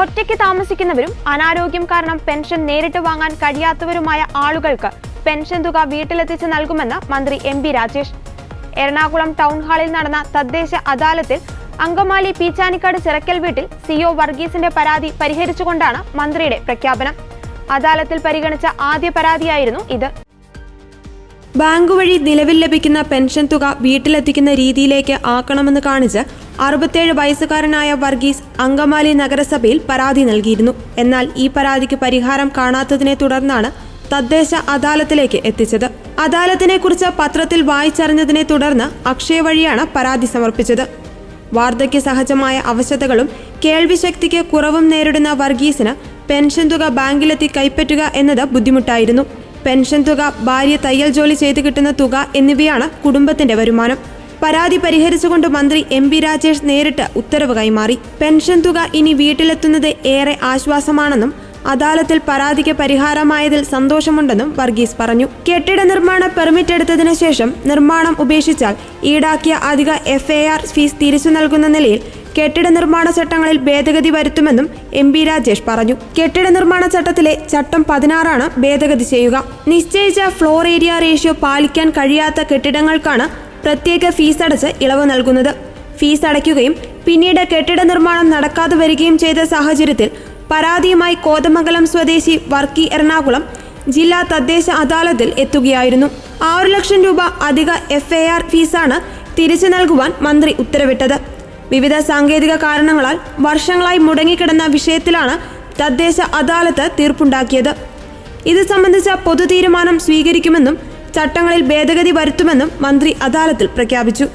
ഒറ്റയ്ക്ക് താമസിക്കുന്നവരും അനാരോഗ്യം കാരണം പെൻഷൻ നേരിട്ട് വാങ്ങാൻ കഴിയാത്തവരുമായ ആളുകൾക്ക് പെൻഷൻ തുക വീട്ടിലെത്തിച്ച് നൽകുമെന്ന് മന്ത്രി M P Rajesh. Ernakulam town ഹാളിൽ നടന്ന തദ്ദേശ അദാലത്തിൽ അങ്കമാലി പീച്ചാനിക്കാട് ചിറക്കൽ വീട്ടിൽ സിഒ വർഗീസിന്റെ പരാതി പരിഹരിച്ചുകൊണ്ടാണ് മന്ത്രിയുടെ പ്രഖ്യാപനം. അദാലത്തിൽ പരിഗണിച്ച ആദ്യ പരാതിയായിരുന്നു ഇത്. ബാങ്ക് വഴി നിലവിൽ ലഭിക്കുന്ന പെൻഷൻ തുക വീട്ടിലെത്തിക്കുന്ന രീതിയിലേക്ക് ആക്കണമെന്ന് കാണിച്ച് അറുപത്തേഴ് വയസ്സുകാരനായ വർഗീസ് അങ്കമാലി നഗരസഭയിൽ പരാതി നൽകിയിരുന്നു. എന്നാൽ ഈ പരാതിക്ക് പരിഹാരം കാണാത്തതിനെ തുടർന്നാണ് തദ്ദേശ അദാലത്തിലേക്ക് എത്തിച്ചത്. അദാലത്തിനെ കുറിച്ച് പത്രത്തിൽ വായിച്ചറിഞ്ഞതിനെ തുടർന്ന് അക്ഷയ വഴിയാണ് പരാതി സമർപ്പിച്ചത്. വാർദ്ധക്യ സഹജമായ അവശതകളും കേൾവിശക്തിക്ക് കുറവും നേരിടുന്ന വർഗീസിന് പെൻഷൻ തുക ബാങ്കിലെത്തി കൈപ്പറ്റുക എന്നത് ബുദ്ധിമുട്ടായിരുന്നു. പെൻഷൻ തുക ഭാര്യ തയ്യൽ ജോലി ചെയ്ത് കിട്ടുന്ന തുക എന്നിവയാണ് കുടുംബത്തിന്റെ വരുമാനം. പരാതി പരിഹരിച്ചുകൊണ്ട് മന്ത്രി എം പി രാജേഷ് നേരിട്ട് ഉത്തരവ് കൈമാറി. പെൻഷൻ തുക ഇനി വീട്ടിലെത്തുന്നത് ഏറെ ആശ്വാസമാണെന്നും അദാലത്തിൽ പരാതിക്ക് പരിഹാരമായതിൽ സന്തോഷമുണ്ടെന്നും വർഗീസ് പറഞ്ഞു. കെട്ടിട നിർമ്മാണ പെർമിറ്റ് എടുത്തതിനു ശേഷം നിർമ്മാണം ഉപേക്ഷിച്ചാൽ ഈടാക്കിയ അധിക എഫ് ഫീസ് തിരിച്ചു നൽകുന്ന നിലയിൽ കെട്ടിട നിർമ്മാണ ചട്ടങ്ങളിൽ ഭേദഗതി വരുത്തുമെന്നും എം പി രാജേഷ് പറഞ്ഞു. കെട്ടിട നിർമ്മാണ ചട്ടത്തിലെ ചട്ടം പതിനാറാണ് ഭേദഗതി ചെയ്യുക. നിശ്ചയിച്ച ഫ്ലോർ ഏരിയ റേഷ്യോ പാലിക്കാൻ കഴിയാത്ത കെട്ടിടങ്ങൾക്കാണ് പ്രത്യേക ഫീസ് അടച്ച് ഇളവ് നൽകുന്നത്. ഫീസ് അടയ്ക്കുകയും പിന്നീട് കെട്ടിട നിർമ്മാണം നടക്കാതെ വരികയും ചെയ്ത സാഹചര്യത്തിൽ പരാതിയുമായി കോതമംഗലം സ്വദേശി വർക്കി എറണാകുളം ജില്ലാ തദ്ദേശ അദാലത്തിൽ എത്തുകയായിരുന്നു. ആറു ലക്ഷം രൂപ അധിക എഫ് ഫീസാണ് തിരിച്ചു നൽകുവാൻ മന്ത്രി ഉത്തരവിട്ടത്. വിവിധ സാങ്കേതിക കാരണങ്ങളാൽ വർഷങ്ങളായി മുടങ്ങിക്കിടന്ന വിഷയത്തിലാണ് തദ്ദേശ അദാലത്ത് തീർപ്പുണ്ടാക്കിയത്. ഇത് സംബന്ധിച്ച പൊതു തീരുമാനം സ്വീകരിക്കുമെന്നും ചട്ടങ്ങളിൽ ഭേദഗതി വരുത്തുമെന്നും മന്ത്രി അദാലത്തിൽ പ്രഖ്യാപിച്ചു.